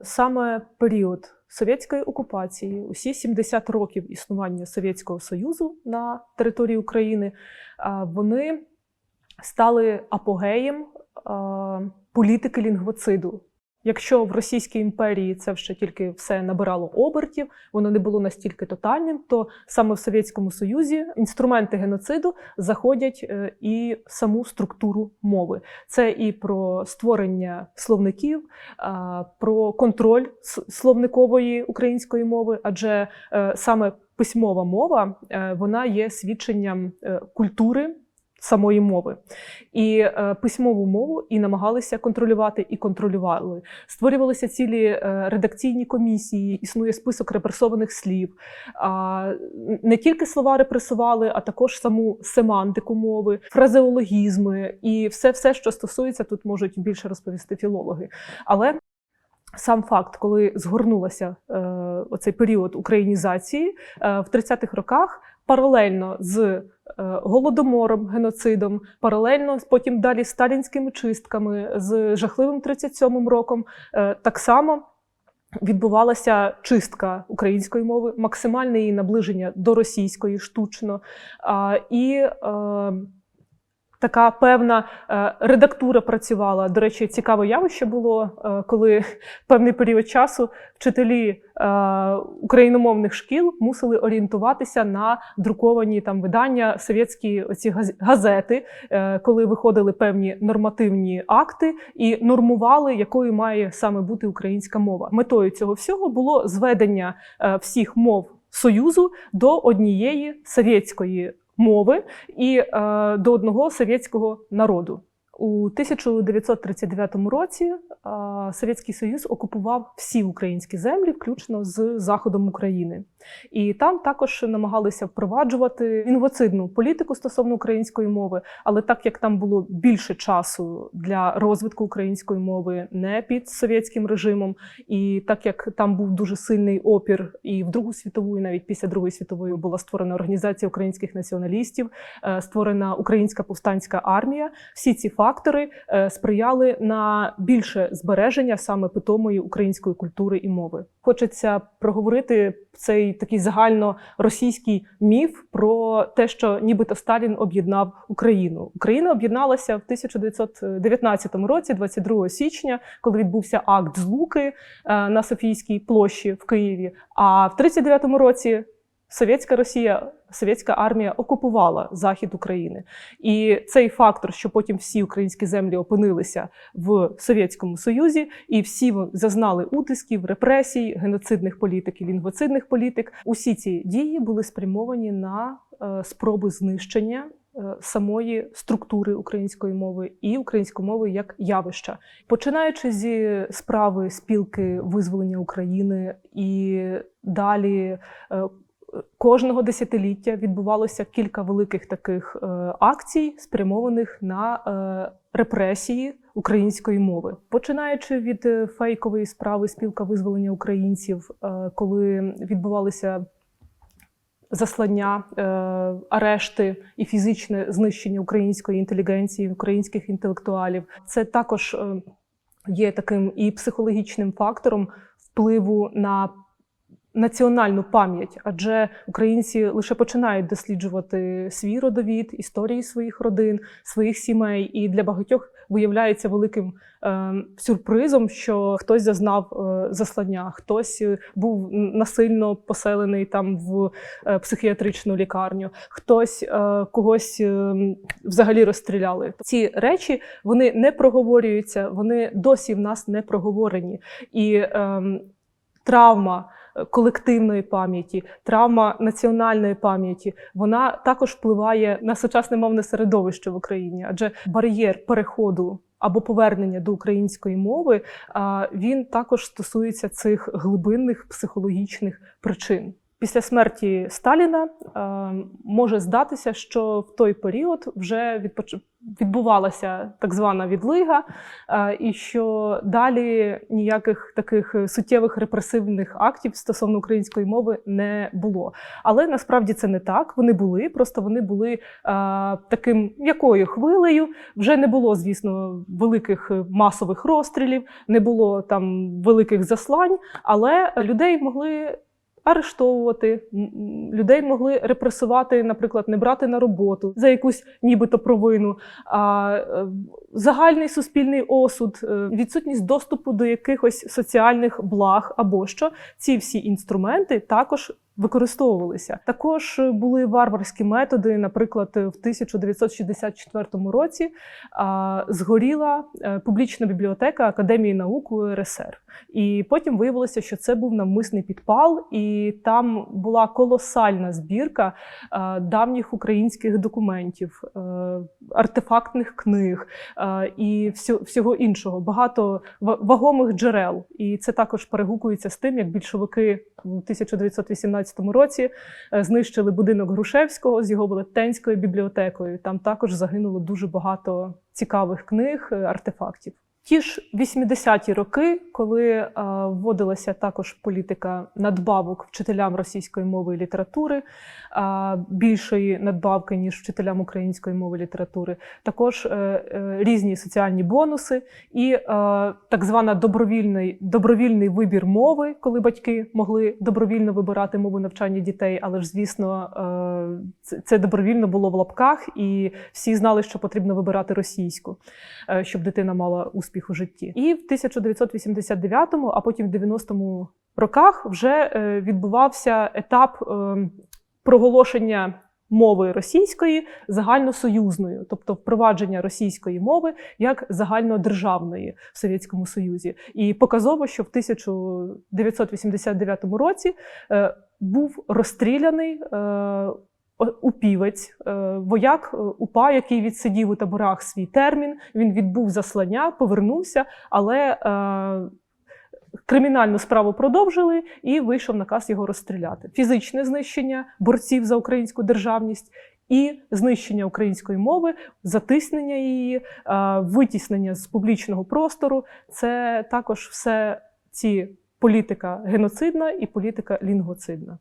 Саме період совєтської окупації, усі 70 років існування Совєтського Союзу на території України, вони стали апогеєм політики лінгвоциду. Якщо в Російській імперії це ще тільки все набирало обертів, воно не було настільки тотальним, то саме в Совєтському Союзі інструменти геноциду заходять е, і саму структуру мови. Це і про створення словників, про контроль словникової української мови, адже е, саме письмова мова е, вона є свідченням культури. Самої мови і е, письмову мову і намагалися контролювати, і контролювали. Створювалися цілі е, редакційні комісії, існує список репресованих слів. А, не тільки слова репресували, а також саму семантику мови, фразеологізми і все, все, що стосується, тут можуть більше розповісти філологи. Але сам факт, коли згорнулася е, оцей період українізації е, в 30-х роках, паралельно з е, голодомором, геноцидом, паралельно потім далі з сталінськими чистками, з жахливим 37-м роком, е, так само. Відбувалася чистка української мови, максимальне її наближення до російської штучно. А, і е, така певна е, редактура працювала. До речі, цікаве явище було, е, коли певний період часу вчителі е, україномовних шкіл мусили орієнтуватися на друковані там видання совєтські оці газ- газети, коли виходили певні нормативні акти і нормували, якою має саме бути українська мова. Метою цього всього було зведення всіх мов Союзу до однієї совєтської мови і е, до одного совєтського народу. У 1939 році е, Совєтський Союз окупував всі українські землі, включно з заходом України. І там також намагалися впроваджувати інвоцидну політику стосовно української мови. Але так як там було більше часу для розвитку української мови не під совєтським режимом, і так як там був дуже сильний опір, і в Другу світову, і навіть після Другої світової була створена організація українських націоналістів, е, створена українська повстанська армія. Всі ці фактори е, сприяли на більше збереження саме питомої української культури і мови. Хочеться проговорити цей такий загальноросійський міф про те, що нібито Сталін об'єднав Україну. Україна об'єдналася в 1919 році, 22 січня, коли відбувся акт злуки е, на Софійській площі в Києві. А в 39 році Совєтська Росія, совєтська армія окупувала захід України. І цей фактор, що потім всі українські землі опинилися в Совєтському Союзі, і всі зазнали утисків, репресій, геноцидних політик і лінгвоцидних політик. Усі ці дії були спрямовані на е, спроби знищення. е, Самої структури української мови і української мови як явища, починаючи зі справи спілки визволення України і далі е, кожного десятиліття відбувалося кілька великих таких е, акцій, спрямованих на е, репресії української мови, починаючи від е, фейкової справи спілка визволення українців, коли відбувалися. Заслання, арешти і фізичне знищення української інтелігенції, українських інтелектуалів. Це також є таким і психологічним фактором впливу на національну пам'ять, адже українці лише починають досліджувати свій родовід, історії своїх родин, своїх сімей, і для багатьох виявляється великим е, сюрпризом, що хтось зазнав е, заслання, хтось е, був насильно поселений там в е, психіатричну лікарню, хтось е, когось е, взагалі розстріляли. Ці речі вони не проговорюються, вони досі в нас не проговорені. І е, травма колективної пам'яті, травма національної пам'яті, вона також впливає на сучасне мовне середовище в Україні, адже бар'єр переходу. Або повернення до української мови, він також стосується цих глибинних психологічних причин. Після смерті Сталіна може здатися, що в той період вже. Відбувалася так звана відлига, е, і що далі ніяких таких суттєвих репресивних актів стосовно української мови не було. Але насправді це не так. Вони були, просто вони були е, таким якою хвилею. Вже не було, звісно, великих масових розстрілів, не було там великих заслань, але людей могли. Арештовувати людей могли репресувати, наприклад, не брати на роботу за якусь нібито провину, а е, загальний суспільний осуд, е, відсутність доступу до якихось соціальних благ або що. Ці всі інструменти також використовувалися. Також е, були варварські методи. Наприклад, в 1964 році згоріла е, публічна бібліотека Академії наук УРСР. І потім виявилося, що це був навмисний підпал, і там була колосальна збірка е, давніх українських документів, артефактних книг і всього іншого. Багато вагомих джерел. І це також перегукується з тим, як більшовики в 1918 році е, знищили будинок Грушевського з його велетенською бібліотекою. Там також загинуло дуже багато цікавих книг, е, артефактів. Ті ж 80-ті роки, коли е, вводилася також політика надбавок вчителям російської мови і літератури, е, більшої надбавки, ніж вчителям української мови і літератури, також е, різні соціальні бонуси і так звана добровільний, добровільний вибір мови, коли батьки могли добровільно вибирати мову навчання дітей, але ж, звісно, це, добровільно було в лапках, і всі знали, що потрібно вибирати російську, щоб дитина мала успіх у житті. І в 1989-му, а потім в 90-му роках вже е, відбувався етап е, проголошення. Мови російської загальносоюзною, тобто впровадження російської мови як загальнодержавної в Совєтському Союзі, і показово, що в 1989 році е, був розстріляний упівець, е, вояк е, УПА, який відсидів у таборах свій термін. Він відбув заслання, повернувся, але е, кримінальну справу продовжили і вийшов наказ його розстріляти. Фізичне знищення борців за українську державність. І знищення української мови, затиснення її, е, витіснення з публічного простору це також все ці політика геноцидна і політика лінгоцидна.